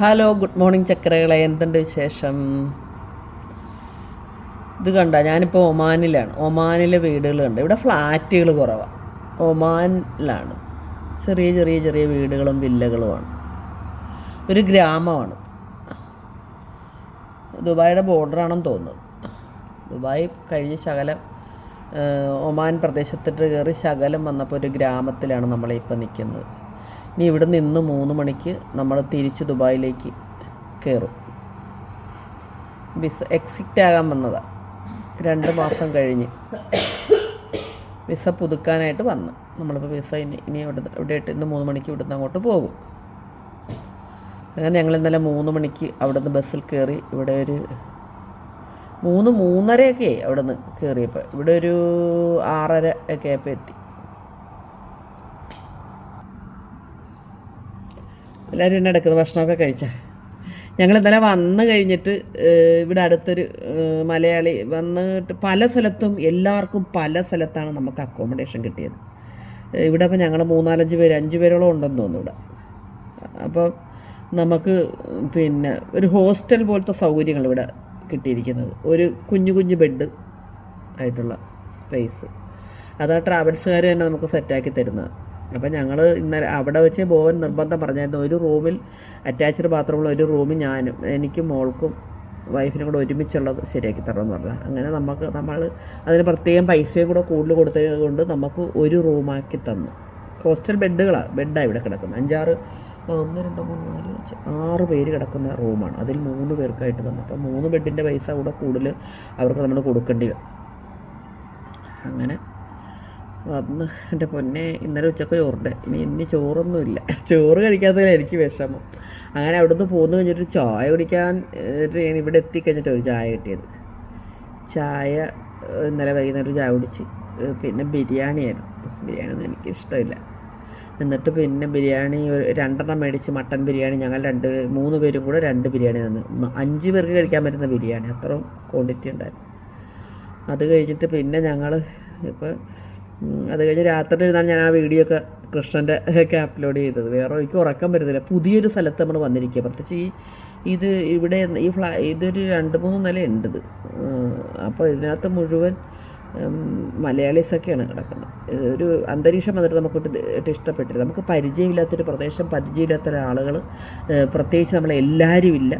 Hello good morning ചക്രകളെ എന്തുണ്ട് വിശേഷം? ഇത് കണ്ട? ഞാനിപ്പോൾ ഒമാനിലാണ്. ഒമാനിലെ വീടുകളുണ്ട് ഇവിടെ ഫ്ലാറ്റുകൾ കുറവാണ് ഒമാനിലാണ്. ചെറിയ ചെറിയ ചെറിയ വീടുകളും വില്ലകളുമാണ്. ഒരു ഗ്രാമമാണ്. ദുബായിയുടെ ബോർഡറാണെന്ന് തോന്നുന്നത് ദുബായ് കഴിഞ്ഞ് ശകലം ഒമാൻ പ്രദേശത്തിട്ട് കയറി ശകലം വന്നപ്പോൾ ഒരു ഗ്രാമത്തിലാണ് നമ്മളിപ്പോൾ നിൽക്കുന്നത് ഇനി ഇവിടെ നിന്ന് മൂന്ന് മണിക്ക് നമ്മൾ തിരിച്ച് ദുബായിലേക്ക് കയറും. വിസ എക്സിറ്റ് ആകാൻ വന്നതാണ് രണ്ട് മാസം കഴിഞ്ഞ്. വിസ പുതുക്കാനായിട്ട് വന്ന്. നമ്മളിപ്പോൾ വിസ ഇനി ഇനി ഇവിടെ ഇവിടെ ഇട്ട് ഇന്ന് മൂന്ന് മണിക്ക് ഇവിടുന്ന് അങ്ങോട്ട് പോകും. അങ്ങനെ ഞങ്ങൾ ഇന്നലെ മൂന്ന് മണിക്ക് അവിടുന്ന് ബസ്സിൽ കയറി ഇവിടെ ഒരു മൂന്ന് മൂന്നരയൊക്കെ അവിടെ നിന്ന് കയറിയപ്പോൾ ഇവിടെ ഒരു ആറര ഒക്കെ ആയപ്പോൾ എത്തി. എല്ലാവരും എന്നെ എടുക്കുന്നത് ഭക്ഷണമൊക്കെ കഴിച്ചാൽ ഞങ്ങൾ ഇന്നലെ വന്നു കഴിഞ്ഞിട്ട് ഇവിടെ അടുത്തൊരു മലയാളി വന്നിട്ട് പല സ്ഥലത്തും എല്ലാവർക്കും പല സ്ഥലത്താണ് നമുക്ക് അക്കോമഡേഷൻ കിട്ടിയത്. ഇവിടെ അപ്പോൾ ഞങ്ങൾ മൂന്നാലഞ്ച് പേര് അഞ്ച് പേരോളം ഉണ്ടെന്ന് തോന്നുന്നു ഇവിടെ. അപ്പോൾ നമുക്ക് പിന്നെ ഒരു ഹോസ്റ്റൽ പോലത്തെ സൗകര്യങ്ങൾ ഇവിടെ കിട്ടിയിരിക്കുന്നത്. ഒരു കുഞ്ഞു കുഞ്ഞു ബെഡ് ആയിട്ടുള്ള സ്പേസ്. അത് ട്രാവൽസുകാർ തന്നെ നമുക്ക് സെറ്റാക്കി തരുന്നത്. അപ്പം ഞങ്ങൾ ഇന്നലെ അവിടെ വെച്ച് ബോവൻ നിർബന്ധം പറഞ്ഞായിരുന്നു ഒരു റൂമിൽ അറ്റാച്ച്ഡ് ബാത്റൂമുള്ള ഒരു റൂമിൽ ഞാനും എനിക്കും മോൾക്കും വൈഫിനും കൂടെ ഒരുമിച്ചുള്ളത് ശരിയാക്കി തരണമെന്ന് പറഞ്ഞത്. അങ്ങനെ നമുക്ക് നമ്മൾ അതിന് പ്രത്യേകം പൈസയും കൂടെ കൂടുതൽ കൊടുത്തത് കൊണ്ട് നമുക്ക് ഒരു റൂമാക്കി തന്നു. ഹോസ്റ്റൽ ബെഡുകളാണ് ബെഡാണ് ഇവിടെ കിടക്കുന്നത്. അഞ്ചാറ് ഒന്ന് രണ്ട് മൂന്ന് നാല് അഞ്ച് ആറ് പേര് കിടക്കുന്ന റൂമാണ്. അതിൽ മൂന്ന് പേർക്കായിട്ട് തന്നു. അപ്പോൾ മൂന്ന് ബെഡിന്റെ പൈസ കൂടെ കൂടുതൽ അവർക്ക് നമ്മൾ കൊടുക്കേണ്ടി അങ്ങനെ വന്ന് എന്റെ പൊന്നെ ഇന്നലെ ഉച്ചയ്ക്ക് ചോറുണ്ട്. ഇനി ഇനി ചോറൊന്നുമില്ല. ചോറ് കഴിക്കാത്തതിൽ എനിക്ക് വിഷമം. അങ്ങനെ അവിടുന്ന് പോന്നു കഴിഞ്ഞിട്ട് ചായ കുടിക്കാൻ ഇവിടെ എത്തിക്കഴിഞ്ഞിട്ട് ഒരു ചായ കിട്ടിയത്. ചായ ഇന്നലെ വൈകുന്നേരം ചായ കുടിച്ച് പിന്നെ ബിരിയാണിയായിരുന്നു ബിരിയാണി ഒന്നും എനിക്ക് ഇഷ്ടമില്ല എന്നിട്ട് പിന്നെ ബിരിയാണി ഒരു രണ്ടെണ്ണം മേടിച്ച് മട്ടൻ ബിരിയാണി ഞങ്ങൾ രണ്ട് മൂന്ന് പേരും കൂടെ രണ്ട് ബിരിയാണി തന്നു. അഞ്ച് പേർക്ക് കഴിക്കാൻ പറ്റുന്ന ബിരിയാണി. അത്രയും ക്വാണ്ടിറ്റി ഉണ്ടായിരുന്നു. അത് കഴിഞ്ഞിട്ട് പിന്നെ ഞങ്ങൾ ഇപ്പോൾ അത് കഴിഞ്ഞ് രാത്രി ഇരുന്നാണ് ഞാൻ ആ വീഡിയോ ഒക്കെ കൃഷ്ണന്റെ ഒക്കെ അപ്ലോഡ് ചെയ്തത്. വേറെ എനിക്ക് ഉറക്കം വരുന്നില്ല. പുതിയൊരു സ്ഥലത്ത് നമ്മൾ വന്നിരിക്കുക പ്രത്യേകിച്ച് ഈ ഇത് ഇവിടെ ഈ ഫ്ലാ ഇതൊരു രണ്ട് മൂന്ന് നില ഉണ്ട് ഇത്. അപ്പോൾ ഇതിനകത്ത് മുഴുവൻ മലയാളീസൊക്കെയാണ് കിടക്കുന്നത്. ഒരു അന്തരീക്ഷം വന്നിട്ട് നമുക്ക് ഒട്ട് ഇഷ്ടപ്പെട്ടില്ല. നമുക്ക് പരിചയമില്ലാത്തൊരു പ്രദേശം പരിചയമില്ലാത്ത ഒരാളുകൾ പ്രത്യേകിച്ച് നമ്മളെല്ലാവരും ഇല്ല.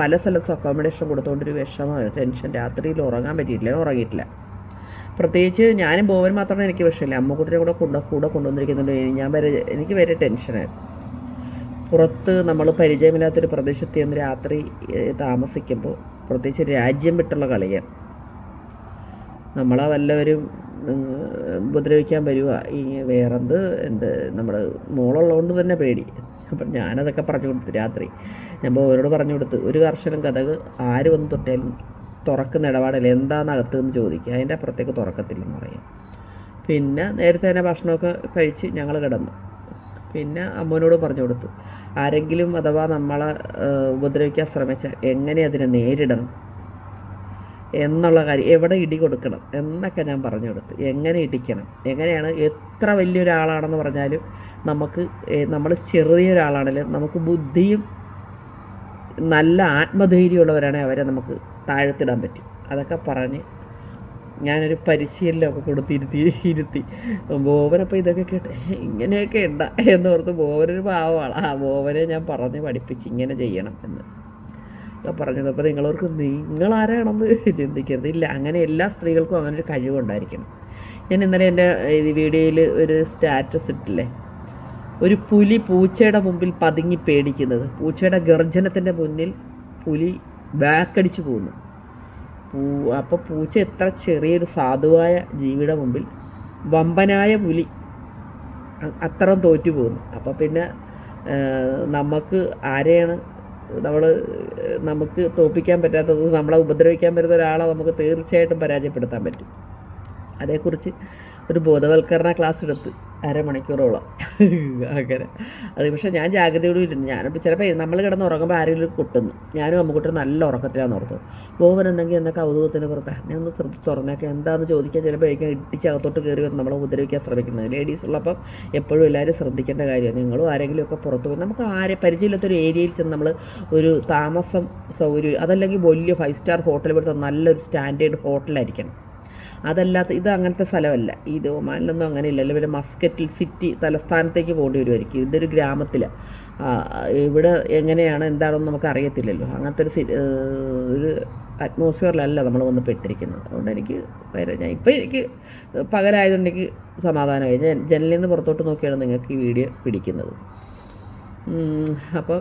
പല സ്ഥലത്തും അക്കോമഡേഷൻ കൊടുത്തുകൊണ്ടൊരു വിഷമം ടെൻഷൻ രാത്രിയിൽ ഉറങ്ങാൻ പറ്റിയിട്ടില്ല ഉറങ്ങിയിട്ടില്ല. പ്രത്യേകിച്ച് ഞാനും ബോവൻ മാത്രമാണ് എനിക്ക് വിഷയമില്ല. അമ്മക്കുട്ടിനെ കൂടെ കൊണ്ട് കൂടെ കൊണ്ടുവന്നിരിക്കുന്നുണ്ട്. ഞാൻ വരെ എനിക്ക് വരെ ടെൻഷനായിരുന്നു പുറത്ത് നമ്മൾ പരിചയമില്ലാത്തൊരു പ്രദേശത്ത് നിന്ന് രാത്രി താമസിക്കുമ്പോൾ പ്രത്യേകിച്ച് രാജ്യം വിട്ടുള്ള കളിയാണ്. നമ്മളെ വല്ലവരും ഉപദ്രവിക്കാൻ വരുക ഈ വേറെന്ത്? എന്ത്? നമ്മൾ മോളുള്ളതുകൊണ്ട് തന്നെ പേടി. അപ്പം ഞാനതൊക്കെ പറഞ്ഞു കൊടുത്തു രാത്രി. ഞാൻ ബോവനോട് പറഞ്ഞു കൊടുത്തു. ഒരു കർഷകൻ കഥക് ആര് വന്ന് തൊട്ടാലും തുറക്കുന്ന ഇടപാടില്ല. എന്താണ് അകത്ത് എന്ന് ചോദിക്കുക. അതിന്റെ അപ്പുറത്തേക്ക് തുറക്കത്തില്ലെന്ന് പറയും. പിന്നെ നേരത്തെ തന്നെ ഭക്ഷണമൊക്കെ കഴിച്ച് ഞങ്ങൾ കിടന്നു. പിന്നെ അമ്മനോട് പറഞ്ഞു കൊടുത്തു. ആരെങ്കിലും അഥവാ നമ്മളെ ഉപദ്രവിക്കാൻ ശ്രമിച്ചാൽ എങ്ങനെ അതിനെ നേരിടണം? എന്നുള്ള കാര്യം എവിടെ ഇടി കൊടുക്കണം എന്നൊക്കെ ഞാൻ പറഞ്ഞു കൊടുത്തു. എങ്ങനെ ഇടിക്കണം? എങ്ങനെയാണ് എത്ര വലിയൊരാളാണെന്ന് പറഞ്ഞാലും നമുക്ക് നമ്മൾ ചെറിയൊരാളാണെങ്കിലും നമുക്ക് ബുദ്ധിയും നല്ല ആത്മധൈര്യമുള്ളവരാണെങ്കിൽ അവരെ നമുക്ക് താഴത്തിടാൻ പറ്റും. അതൊക്കെ പറഞ്ഞ് ഞാനൊരു പരിശീലനമൊക്കെ കൊടുത്തിരുത്തി ഇരുത്തി. ബോവനപ്പോൾ ഇതൊക്കെ കേട്ട് ഇങ്ങനെയൊക്കെ ഉണ്ട എന്ന് ഓർത്ത് ബോവനൊരു പാവമാണ്. ആ ബോവനെ ഞാൻ പറഞ്ഞ് പഠിപ്പിച്ച് ഇങ്ങനെ ചെയ്യണം എന്ന്. പറഞ്ഞത് അപ്പോൾ നിങ്ങളവർക്ക് നിങ്ങളാരാണെന്ന് ചിന്തിക്കരുത്. ഇല്ല അങ്ങനെ എല്ലാ സ്ത്രീകൾക്കും അങ്ങനെ ഒരു കഴിവുണ്ടായിരിക്കണം. ഞാൻ ഇന്നലെ എന്റെ വീഡിയോയിൽ ഒരു സ്റ്റാറ്റസ് ഇട്ടില്ലേ? ഒരു പുലി പൂച്ചയുടെ മുമ്പിൽ പതുങ്ങി പേടിക്കുന്നത്. പൂച്ചയുടെ ഗർജനത്തിന്റെ മുന്നിൽ പുലി ബാക്കടിച്ചു പോകുന്നു. പൂ അപ്പോൾ പൂച്ച എത്ര ചെറിയൊരു സാധുവായ ജീവിയുടെ മുമ്പിൽ വമ്പനായ പുലി അത്ര അത്രയും തോറ്റു പോകുന്നു. അപ്പോൾ പിന്നെ നമുക്ക് ആരെയാണ് നമ്മൾ നമുക്ക് തോൽപ്പിക്കാൻ പറ്റാത്തത് നമ്മളെ ഉപദ്രവിക്കാൻ പറ്റുന്ന ഒരാളെ നമുക്ക് തീർച്ചയായിട്ടും പരാജയപ്പെടുത്താൻ പറ്റും. അതേക്കുറിച്ച് ഒരു ബോധവൽക്കരണ ക്ലാസ് എടുത്ത് അരമണിക്കൂറോളം. അങ്ങനെ. അത് പക്ഷേ ഞാൻ ജാഗ്രതയോടെ ഇരുന്നു. ഞാനിപ്പോൾ ചിലപ്പോൾ നമ്മൾ കിടന്ന് ഉറങ്ങുമ്പോൾ ആരെങ്കിലും കൊട്ടുന്നു. ഞാനും അമ്മുക്കുട്ടി നല്ല ഉറക്കത്തിലാന്ന് ഓർത്ത് ബോവൻ എന്തെങ്കിൽ എന്താ കൗതുകത്തിന് പുറത്ത്? ഞാൻ ഒന്ന് ശ്രദ്ധ തുറന്നേക്കാം. എന്താണെന്ന് ചോദിക്കാൻ ചിലപ്പോഴേക്കും ഇടിച്ചകത്തോട്ട് കയറി വന്ന് നമ്മളെ ഉപദ്രവിക്കാൻ ശ്രമിക്കുന്നത്. ലേഡീസ് ഉള്ളപ്പം എപ്പോഴും എല്ലാവരും ശ്രദ്ധിക്കേണ്ട കാര്യമാണ് നിങ്ങളും ആരെങ്കിലുമൊക്കെ പുറത്ത് പോയി. നമുക്ക് ആരെ പരിചയമില്ലാത്തൊരു ഏരിയയിൽ ചെന്ന് നമ്മൾ ഒരു താമസം സൗകര്യം അതല്ലെങ്കിൽ വലിയ ഫൈവ് സ്റ്റാർ ഹോട്ടൽ ഇവിടുത്തെ നല്ലൊരു സ്റ്റാൻഡേർഡ് ഹോട്ടലായിരിക്കണം. അതല്ലാത്ത ഇത് അങ്ങനത്തെ സ്ഥലമല്ല. ഇത് ഒമാനിലൊന്നും അങ്ങനെ ഇല്ലല്ലോ ഇവിടെ മസ്കറ്റിൽ സിറ്റി തലസ്ഥാനത്തേക്ക് പോകേണ്ടി വരുമായിരിക്കും ഇതൊരു ഗ്രാമത്തിൽ ഇവിടെ എങ്ങനെയാണ് എന്താണെന്ന് നമുക്ക് അറിയത്തില്ലല്ലോ. അങ്ങനത്തെ ഒരു ഒരു അറ്റ്മോസ്ഫിയറിലല്ല നമ്മൾ വന്ന് പെട്ടിരിക്കുന്നത്. അതുകൊണ്ട് എനിക്ക് ഞാൻ ഇപ്പം എനിക്ക് പകലായതുകൊണ്ട് എനിക്ക് സമാധാനമായി ഞാൻ ജനലിൽ നിന്ന് പുറത്തോട്ട് നോക്കിയാണ് നിങ്ങൾക്ക് ഈ വീഡിയോ പിടിക്കുന്നത്. അപ്പോൾ അപ്പം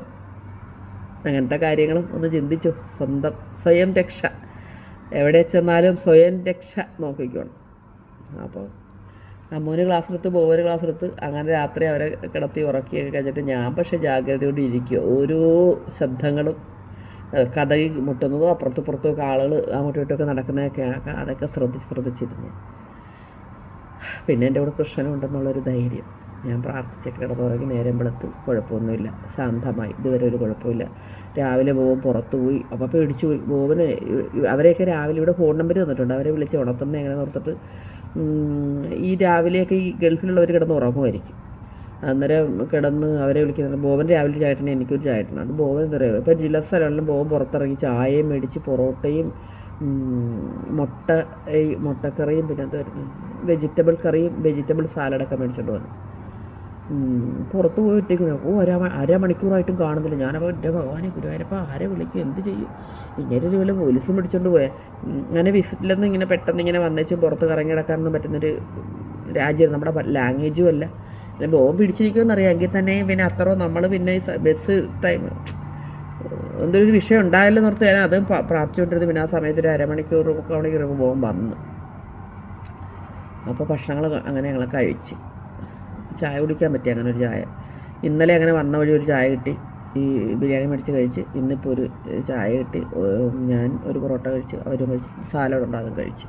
അങ്ങനത്തെ കാര്യങ്ങളും ഒന്ന് ചിന്തിച്ചു. സ്വന്തം സ്വയം രക്ഷ. എവിടെ ചെന്നാലും സ്വയം രക്ഷ നോക്കിക്കോണം. അപ്പോൾ അമ്മൂന് ക്ലാസ് എടുത്ത് ബോവന് ക്ലാസ് എടുത്ത് അങ്ങനെ രാത്രി അവരെ കിടത്തി ഉറക്കിയൊക്കെ കഴിഞ്ഞിട്ട് ഞാൻ പക്ഷേ ജാഗ്രതയോടെ ഇരിക്കുക. ഓരോ ശബ്ദങ്ങളും കഥകി മുട്ടുന്നതും അപ്പുറത്തും ഇപ്പുറത്തും ഒക്കെ ആളുകൾ അങ്ങോട്ടും ഇങ്ങോട്ടൊക്കെ നടക്കുന്നതൊക്കെയാണ് അതൊക്കെ ശ്രദ്ധിച്ച് ശ്രദ്ധിച്ചിരുന്നു പിന്നെ എന്റെ കൂടെ കൃഷ്ണനുണ്ടെന്നുള്ളൊരു ധൈര്യം. ഞാൻ പ്രാർത്ഥിച്ചൊക്കെ കിടന്നുറങ്ങി നേരം വെളുത്ത് കുഴപ്പമൊന്നുമില്ല. ശാന്തമായി. ഇതുവരെ ഒരു കുഴപ്പമില്ല. രാവിലെ ബോബൻ പുറത്തുപോയി അപ്പോൾ പേടിച്ചു പോയി. ബോബന് അവരെയൊക്കെ രാവിലെ ഇവിടെ ഫോൺ നമ്പർ തന്നിട്ടുണ്ട്. അവരെ വിളിച്ച് ഉണർത്തുന്ന എങ്ങനെ നിർത്തിട്ട് ഈ രാവിലെയൊക്കെ ഈ ഗൾഫിലുള്ളവർ കിടന്ന് ഉറങ്ങുമായിരിക്കും. അന്നേരം കിടന്ന് അവരെ വിളിക്കുന്നുണ്ട് ബോബൻ രാവിലെ ചായട്ടനെ എനിക്കൊരു ചായട്ടനുണ്ട് ബോബൻ എന്താ പറയുക ഇപ്പം ജില്ലാ സ്ഥലങ്ങളിലും ബോബൻ പുറത്തിറങ്ങി ചായയും മേടിച്ച് പൊറോട്ടയും മുട്ട മുട്ടക്കറിയും പിന്നെ എന്തായിരുന്നു വെജിറ്റബിൾ കറിയും വെജിറ്റബിൾ സാലഡൊക്കെ മേടിച്ചുകൊണ്ട് വന്നു. പുറത്ത് പോയി ഒറ്റയ്ക്ക് ഓ അര അരമണിക്കൂറായിട്ടും കാണുന്നില്ല. ഞാനപ്പോൾ എന്റെ ഭഗവാനെ ഗുരുവായൂരപ്പ ആരെ വിളിക്കും? എന്ത് ചെയ്യും? ഇങ്ങനെ ഒരു വല്ല പോലീസും പിടിച്ചോണ്ട് പോയാൽ അങ്ങനെ വിസിറ്റിലൊന്നും ഇങ്ങനെ പെട്ടെന്ന് ഇങ്ങനെ വന്നേച്ചും പുറത്ത് കറങ്ങി കിടക്കാനൊന്നും പറ്റുന്നൊരു രാജ്യം നമ്മുടെ ലാംഗ്വേജും അല്ല. പിന്നെ ബോംബ് പിടിച്ചിരിക്കുമെന്ന് അറിയാം എങ്കിൽ തന്നെ പിന്നെ അത്ര നമ്മൾ പിന്നെ ബസ് ടൈം എന്തൊരു വിഷയം ഉണ്ടായാലും നിർത്തി ഞാൻ അതും പ- പ്രാർത്ഥിച്ചുകൊണ്ടിരുന്നു. പിന്നെ ആ സമയത്ത് ഒരു അരമണിക്കൂർ മുക്കാൽ മണിക്കൂർ ബോംബ് വന്നു. അപ്പോൾ ഭക്ഷണങ്ങൾ അങ്ങനെ ഞങ്ങൾ കഴിച്ച്. ചായ കുടിക്കാൻ പറ്റി അങ്ങനെ ഒരു ചായ. ഇന്നലെ അങ്ങനെ വന്ന വഴി ഒരു ചായ കിട്ടി. ഈ ബിരിയാണി മേടിച്ച് കഴിച്ച് ഇന്നിപ്പോൾ ഒരു ചായ കിട്ടി. ഞാൻ ഒരു പൊറോട്ട കഴിച്ച് അവരും കഴിച്ച് സാലഡ് ഉണ്ട് അതും കഴിച്ച്.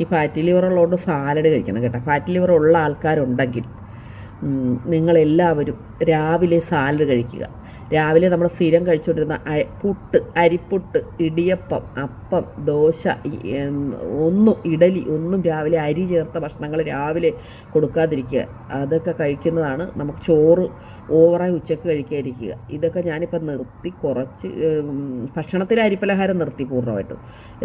ഈ ഫാറ്റി ലിവർ ഉള്ളതുകൊണ്ട് സാലഡ് കഴിക്കണം കേട്ടോ. ഫാറ്റി ലിവർ ഉള്ള ആൾക്കാരുണ്ടെങ്കിൽ നിങ്ങളെല്ലാവരും രാവിലെ സാലഡ് കഴിക്കുക. രാവിലെ നമ്മൾ സ്ഥിരം കഴിച്ചുകൊണ്ടിരുന്ന പുട്ട് അരിപ്പുട്ട് ഇടിയപ്പം അപ്പം ദോശ ഒന്നും ഇഡലി ഒന്നും രാവിലെ അരി ചേർത്ത ഭക്ഷണങ്ങൾ രാവിലെ കൊടുക്കാതിരിക്കുക. അതൊക്കെ കഴിക്കുന്നതാണ് നമുക്ക് ചോറ് ഓവറായി ഉച്ചയ്ക്ക് കഴിക്കാതിരിക്കുക. ഇതൊക്കെ ഞാനിപ്പോൾ നിർത്തി കുറച്ച് ഭക്ഷണത്തിലെ അരിപ്പലഹാരം നിർത്തി പൂർണമായിട്ടും.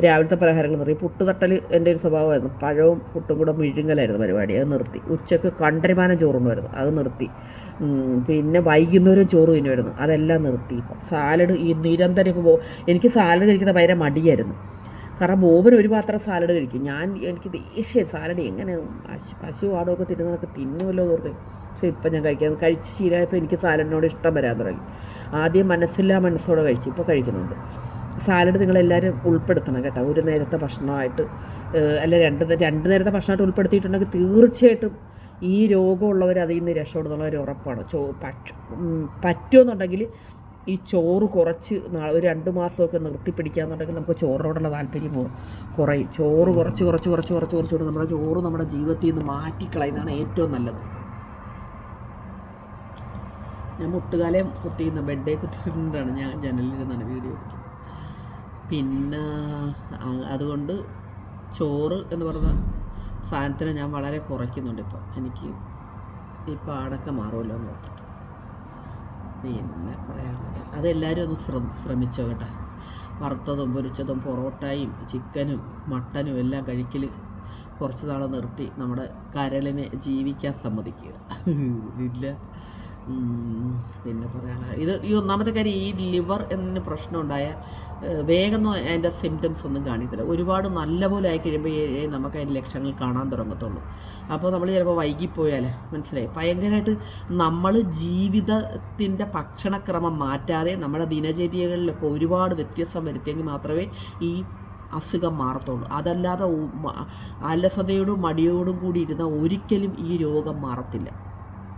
രാവിലത്തെ പലഹാരങ്ങൾ നിർത്തി. പുട്ട് തട്ടൽ എന്റെ ഒരു സ്വഭാവമായിരുന്നു. പഴവും പുട്ടും കൂടെ മിഴുങ്ങലായിരുന്നു പരിപാടി. അത് നിർത്തി. ഉച്ചയ്ക്ക് കണ്ടരിമാനം ചോറുണ്ടായിരുന്നു അത് നിർത്തി. പിന്നെ വൈകുന്നേരം ചോറ് തിന്നുമായിരുന്നു. അതെല്ലാം നിർത്തി. ഇപ്പം സാലഡ് ഈ നിരന്തരം ഇപ്പോൾ എനിക്ക് സാലഡ് കഴിക്കുന്ന ഭയങ്കര മടിയായിരുന്നു. കാരണം ബോബൻ ഒരു പാത്രം സാലഡ് കഴിക്കും. ഞാൻ എനിക്ക് ദേഷ്യം. സാലഡ് എങ്ങനെ പശു പശു ആടൊക്കെ തിരുന്നതൊക്കെ തിന്നുമല്ലോ എന്ന് ഓർത്ത്. പക്ഷേ ഇപ്പം ഞാൻ കഴിക്കാൻ കഴിച്ച് ശീലമായപ്പോൾ എനിക്ക് സാലഡിനോട് ഇഷ്ടം വരാൻ തുടങ്ങി. ആദ്യം മനസ്സില്ലാ മനസ്സോടെ കഴിച്ചു ഇപ്പോൾ കഴിക്കുന്നുണ്ട്. സാലഡ് നിങ്ങളെല്ലാവരും ഉൾപ്പെടുത്തണം കേട്ടോ. ഒരു നേരത്തെ ഭക്ഷണമായിട്ട് അല്ല രണ്ട് രണ്ട് നേരത്തെ ഭക്ഷണമായിട്ട് ഉൾപ്പെടുത്തിയിട്ടുണ്ടെങ്കിൽ തീർച്ചയായിട്ടും ഈ രോഗമുള്ളവർ അതിൽ നിന്ന് രക്ഷപ്പെടുന്നുള്ള ഒരു ഉറപ്പാണ്. ചോ പക്ഷ പറ്റുമെന്നുണ്ടെങ്കിൽ ഈ ചോറ് കുറച്ച് ഒരു രണ്ട് മാസമൊക്കെ നിർത്തി പിടിക്കാന്നുണ്ടെങ്കിൽ നമുക്ക് ചോറിനോടുള്ള താല്പര്യം കുറയും. ചോറ് കുറച്ച് കുറച്ച് കുറച്ച് കുറച്ച് കുറച്ചുകൊണ്ട് നമ്മുടെ ചോറ് നമ്മുടെ ജീവിതത്തിൽ നിന്ന് മാറ്റിക്കളയുന്നതാണ് ഏറ്റവും നല്ലത്. ഞാൻ മുട്ടുകാലം കുത്തിയിരുന്ന ബെഡേ കുത്തിയിരുന്നിട്ടാണ് ഞാൻ ജനലിരുന്നാണ് വീഡിയോ എടുക്കുന്നത് പിന്നെ അതുകൊണ്ട് ചോറ് എന്ന് പറയുന്ന സാധനത്തിനെ ഞാൻ വളരെ കുറയ്ക്കുന്നുണ്ട് ഇപ്പം. എനിക്ക് ഈ പാടൊക്കെ മാറുമല്ലോ എന്ന് ഓർത്തിട്ട്. പിന്നെ പറയാനുള്ളത് അതെല്ലാവരും ഒന്ന് ശ്രമ ശ്രമിച്ചോ കേട്ടോ. വറുത്തതും പൊരിച്ചതും പൊറോട്ടയും ചിക്കനും മട്ടനും എല്ലാം കഴിക്കൽ കുറച്ച് നാൾ നിർത്തി നമ്മുടെ കരളിനെ ജീവിക്കാൻ സമ്മതിക്കുക. ഇല്ല. പിന്നെ പറയാനുള്ള ഇത് ഈ ഒന്നാമത്തെ കാര്യം ഈ ലിവർ എന്നതിന് പ്രശ്നം ഉണ്ടായാൽ വേഗം അതിന്റെ സിംറ്റംസ് ഒന്നും കാണിക്കത്തില്ല. ഒരുപാട് നല്ലപോലെ ആയി കഴിയുമ്പോൾ നമുക്ക് അതിന്റെ ലക്ഷണങ്ങൾ കാണാൻ തുടങ്ങത്തുള്ളൂ. അപ്പോൾ നമ്മൾ ചിലപ്പോൾ വൈകിപ്പോയാൽ മനസ്സിലായി? ഭയങ്കരമായിട്ട് നമ്മൾ ജീവിതത്തിന്റെ ഭക്ഷണക്രമം മാറ്റാതെ നമ്മുടെ ദിനചര്യകളിലൊക്കെ ഒരുപാട് വ്യത്യസ്തം വരുത്തിയെങ്കിൽ മാത്രമേ ഈ അസുഖം മാറത്തുള്ളൂ. അതല്ലാതെ അലസതയോടും മടിയോടും കൂടി ഇരുന്ന ഒരിക്കലും ഈ രോഗം മാറത്തില്ല.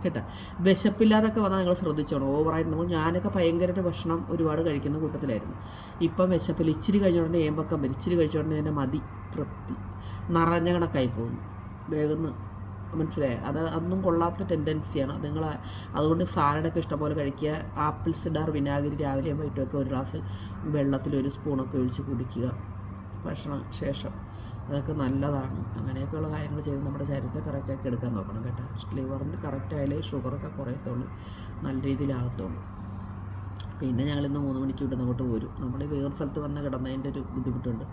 കേട്ടോ? വിശപ്പില്ലാതൊക്കെ വന്നാൽ നിങ്ങൾ ശ്രദ്ധിച്ചോണം. ഓവറായിട്ട് നമ്മൾ ഞാനൊക്കെ ഭയങ്കരമായിട്ട് ഭക്ഷണം ഒരുപാട് കഴിക്കുന്ന കൂട്ടത്തിലായിരുന്നു. ഇപ്പം വിശപ്പില്ല. ഇച്ചിരി കഴിഞ്ഞോടനെ ഏമ്പക്കം വരും. ഇച്ചിരി കഴിച്ചോടനെ തന്നെ മതി തൃപ്തി നിറഞ്ഞ കണക്കായി പോകുന്നു. വേഗം മനസ്സിലായി? അത് അതൊന്നും കൊള്ളാത്ത ടെൻഡൻസിയാണ് അത് നിങ്ങൾ അതുകൊണ്ട് സാലഡൊക്കെ ഇഷ്ടംപോലെ കഴിക്കുക. ആപ്പിൾ സിഡാർ വിനാഗിരി രാവിലെയും വൈകിട്ടൊക്കെ ഒരു ഗ്ലാസ് വെള്ളത്തിൽ ഒരു സ്പൂണൊക്കെ ഒഴിച്ച് കുടിക്കുക. ഭക്ഷണം ശേഷം. അതൊക്കെ നല്ലതാണ്. അങ്ങനെയൊക്കെയുള്ള കാര്യങ്ങൾ ചെയ്ത് നമ്മുടെ ശരീരത്തെ കറക്റ്റാക്കി എടുക്കാൻ നോക്കണം കേട്ടോ. ലിവറിന്റെ കറക്റ്റ് ആയാലേ ഷുഗറൊക്കെ കുറയത്തുള്ളൂ. നല്ല രീതിയിലാകത്തുള്ളൂ. പിന്നെ ഞങ്ങൾ ഇന്ന് മൂന്ന് മണിക്ക് ഇവിടെ അങ്ങോട്ട് പോരും നമ്മൾ വേറെ സ്ഥലത്ത് വന്ന് കിടന്നതിന്റെ ഒരു ബുദ്ധിമുട്ടുണ്ട്.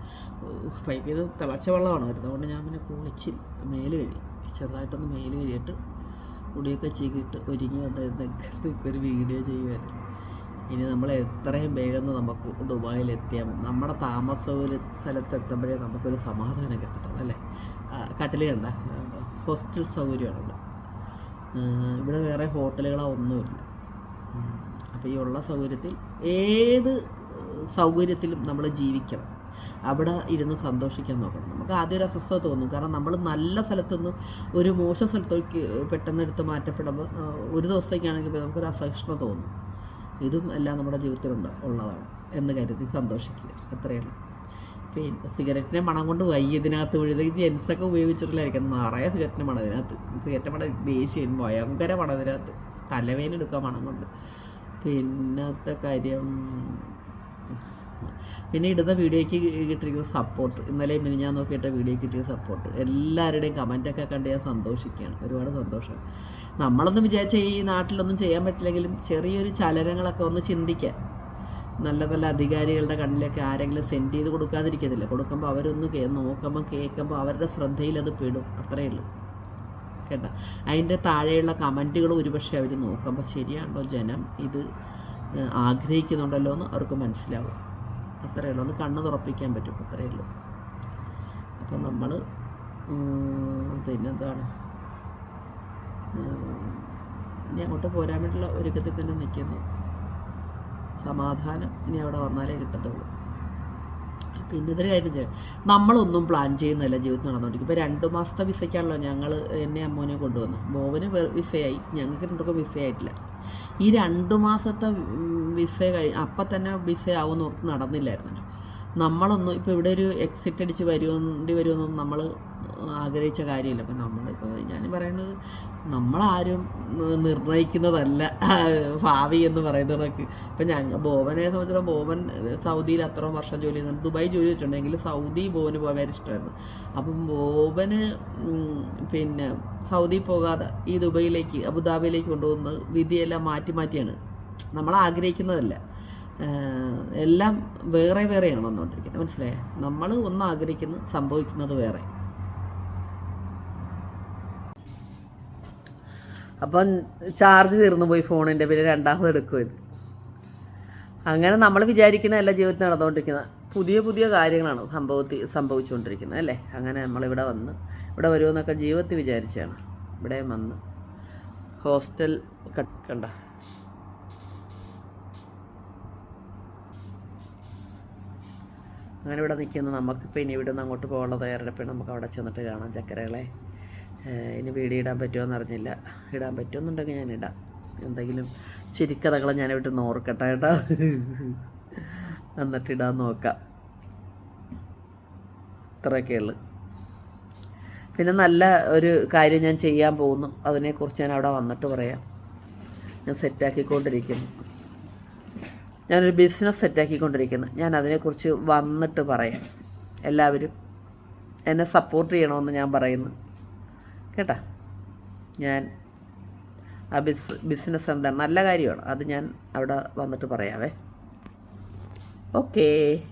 പൈപ്പ് ചെയ്ത് തിളച്ച വെള്ളമാണ്. വരുന്നത് അതുകൊണ്ട് ഞാൻ പിന്നെ കുളിച്ച് മേൽ കഴി ചെറുതായിട്ടൊന്ന് മേൽ കഴിയിട്ട് മുടിയൊക്കെ ചീകിയിട്ട് ഒരുങ്ങി വന്നിരുന്നൊക്കെ ഒരു വീഡിയോ ചെയ്യുമായിരുന്നു ഇനി നമ്മൾ എത്രയും വേഗം നമുക്ക് ദുബായിൽ എത്തിയാൽ മതി. നമ്മുടെ താമസ സ്ഥലത്ത് എത്തുമ്പോഴേ നമുക്കൊരു സമാധാനം കിട്ടത്തുള്ളൂ അല്ലേ? കട്ടിൽ കണ്ട ഹോസ്റ്റൽ സൗകര്യമാണ് ഇവിടെ. വേറെ ഹോട്ടലുകളോ ഒന്നുമില്ല. അപ്പോൾ ഈ ഉള്ള സൗകര്യത്തിൽ ഏത് സൗകര്യത്തിലും നമ്മൾ ജീവിക്കണം. അവിടെ ഇരുന്ന് സന്തോഷിക്കാൻ നോക്കണം. നമുക്ക് ആദ്യം ഒരു അസ്വസ്ഥത തോന്നും. കാരണം നമ്മൾ നല്ല സ്ഥലത്തുനിന്ന് ഒരു മോശം സ്ഥലത്തേക്ക് പെട്ടെന്ന് എടുത്ത് മാറ്റപ്പെടുമ്പോൾ ഒരു ദിവസത്തേക്കാണെങ്കിൽ നമുക്കൊരു അസഹിഷ്ണുത തോന്നും. ഇതും എല്ലാം നമ്മുടെ ജീവിതത്തിലുണ്ട് ഉള്ളതാണ് എന്ന് കരുതി സന്തോഷിക്കുക. അത്രയുള്ളൂ പിന്നെ സിഗരറ്റിന്റെ മണം കൊണ്ട് വയ്യ ഇതിനകത്ത് ഒഴുതി ജെൻസൊക്കെ ഉപയോഗിച്ചിട്ടില്ലായിരിക്കും നിറയെ സിഗരറ്റിന്റെ മണം ഇതിനകത്ത്. സിഗരറ്റ് മണം ദേഷ്യം ഭയങ്കര മണം ഇതിനകത്ത്. തലവേന എടുക്കുക മണം കൊണ്ട്. പിന്നത്തെ കാര്യം പിന്നെ ഇടുന്ന വീഡിയോയ്ക്ക് കിട്ടിയിരിക്കുന്ന സപ്പോർട്ട് ഇന്നലെ മിനി ഞാൻ നോക്കിയിട്ട് വീഡിയോ കിട്ടിയ സപ്പോർട്ട് എല്ലാവരുടെയും കമന്റൊക്കെ കണ്ട് ഞാൻ സന്തോഷിക്കുകയാണ്. ഒരുപാട് സന്തോഷം. നമ്മളൊന്നും വിചാരിച്ച ഈ നാട്ടിലൊന്നും ചെയ്യാൻ പറ്റില്ലെങ്കിലും ചെറിയൊരു ചലനങ്ങളൊക്കെ ഒന്ന് ചിന്തിക്കാൻ നല്ല നല്ല അധികാരികളുടെ കണ്ണിലേക്ക് ആരെങ്കിലും സെൻഡ് ചെയ്ത് കൊടുക്കാതിരിക്കത്തില്ല? കൊടുക്കുമ്പോൾ അവരൊന്ന് നോക്കുമ്പോൾ കേൾക്കുമ്പോൾ അവരുടെ ശ്രദ്ധയിൽ അത് പെടും. അത്രയേ ഉള്ളൂ. കേട്ടോ? അതിന്റെ താഴെയുള്ള കമന്റുകൾ ഒരുപക്ഷെ അവർ നോക്കുമ്പോൾ ശരിയാണല്ലോ ജനം. ഇത് ആഗ്രഹിക്കുന്നുണ്ടല്ലോ എന്ന് അവർക്ക് മനസ്സിലാവും. അത്രയേ ഉള്ളൂ ഒന്ന് കണ്ണ് തുറപ്പിക്കാൻ പറ്റും അത്രയേ ഉള്ളൂ. അപ്പം നമ്മൾ പിന്നെന്താണ്? ഇനി അങ്ങോട്ട് പോരാൻ വേണ്ടിയുള്ള ഒരുക്കത്തിൽ തന്നെ നിൽക്കുന്നു. സമാധാനം ഇനി അവിടെ വന്നാലേ കിട്ടത്തുള്ളൂ. പിന്നെ ഇതൊരു കാര്യം ചെയ്യാം. നമ്മളൊന്നും പ്ലാൻ ചെയ്യുന്നില്ല ജീവിതത്തിൽ നടന്നുകൊണ്ടിരിക്കും ഇപ്പോൾ രണ്ട് മാസത്തെ വിസയ്ക്കാണല്ലോ ഞങ്ങൾ എന്നെ അമ്മോനെ കൊണ്ടുവന്നു മോവന് വിസയായി. ഞങ്ങൾക്ക് രണ്ടുപേർക്കും വിസയായിട്ടില്ല. ഈ രണ്ട് മാസത്തെ വിസ കഴി അപ്പം തന്നെ വിസ ആവുമെന്ന് ഓർത്ത് നടന്നില്ലായിരുന്നല്ലോ. നമ്മളൊന്നും ഇപ്പോൾ ഇവിടെ ഒരു എക്സിറ്റ് അടിച്ച് വരുവേണ്ടി വരുമെന്നൊന്നും നമ്മൾ ആഗ്രഹിച്ച കാര്യമില്ല. അപ്പം നമ്മളിപ്പോൾ ഞാൻ പറയുന്നത് നമ്മളാരും നിർണയിക്കുന്നതല്ല ഭാവി എന്ന് പറയുന്നതൊക്കെ ഇപ്പം ഞങ്ങൾ ബോബനെ സംബന്ധിച്ചിടത്തോളം ബോവൻ സൗദിയിൽ അത്രയും വർഷം ജോലി ചെയ്യുന്നുണ്ട് ദുബായ് ജോലി ചെയ്തിട്ടുണ്ടെങ്കിൽ സൗദി ബോവന് പോകാൻ ഭയങ്കര ഇഷ്ടമായിരുന്നു അപ്പം ബോവന് പിന്നെ സൗദി പോകാതെ ഈ ദുബൈയിലേക്ക് അബുദാബിയിലേക്ക് കൊണ്ടുപോകുന്നത് വിധിയെല്ലാം മാറ്റി മാറ്റിയാണ്. നമ്മൾ ആഗ്രഹിക്കുന്നതല്ല. എല്ലാം വേറെ വേറെയാണ് വന്നുകൊണ്ടിരിക്കുന്നത് മനസ്സിലായേ? നമ്മൾ ഒന്ന് ആഗ്രഹിക്കുന്നത് സംഭവിക്കുന്നത് വേറെ. അപ്പം ചാർജ് തീർന്നു പോയി ഫോണിന്റെ പിന്നെ രണ്ടാമത് എടുക്കും ഇത്. അങ്ങനെ നമ്മൾ വിചാരിക്കുന്ന എല്ലാ ജീവിതത്തിൽ നടന്നുകൊണ്ടിരിക്കുന്ന പുതിയ പുതിയ കാര്യങ്ങളാണ് സംഭവത്തിൽ സംഭവിച്ചുകൊണ്ടിരിക്കുന്നത് അല്ലേ? അങ്ങനെ നമ്മളിവിടെ വന്ന് ഇവിടെ വരുമെന്നൊക്കെ ജീവിതത്തിൽ വിചാരിച്ചാണ്. ഇവിടെ വന്ന്. ഹോസ്റ്റൽ കണ്ട അങ്ങനെ ഇവിടെ നിൽക്കുന്ന. നമുക്കിപ്പോൾ ഇനി ഇവിടെ നിന്ന് അങ്ങോട്ട് പോകാനുള്ള തയ്യാറെടുപ്പ് നമുക്ക് അവിടെ ചെന്നിട്ട് കാണാം ചക്കരകളെ. ഇനി വീടിയിടാൻ പറ്റുമോ പറ്റുമോ ഇടാൻ പറ്റുമെന്നുണ്ടെങ്കിൽ ഞാൻ ഇടാം. എന്തെങ്കിലും ചിരിക്കഥകൾ ഞാൻ വിട്ട് നോർക്കട്ടെ കേട്ടോ. എന്നിട്ട് ഇടാൻ നോക്കാം. ഇത്രയൊക്കെ ഉള്ളു. പിന്നെ നല്ല ഒരു കാര്യം ഞാൻ ചെയ്യാൻ പോകുന്നു. അതിനെക്കുറിച്ച് ഞാൻ അവിടെ വന്നിട്ട് പറയാം. ഞാൻ സെറ്റാക്കിക്കൊണ്ടിരിക്കുന്നു. ഞാനൊരു ബിസിനസ് സെറ്റാക്കിക്കൊണ്ടിരിക്കുന്നു. ഞാൻ അതിനെക്കുറിച്ച് വന്നിട്ട് പറയാം. എല്ലാവരും എന്നെ സപ്പോർട്ട് ചെയ്യണമെന്ന് ഞാൻ പറയുന്നു. കേട്ടാ? ഞാൻ ആ ബിസ് ബിസിനസ് എന്താണ്? നല്ല കാര്യമാണ്. അത് ഞാൻ അവിടെ വന്നിട്ട് പറയാവേ. ഓക്കേ.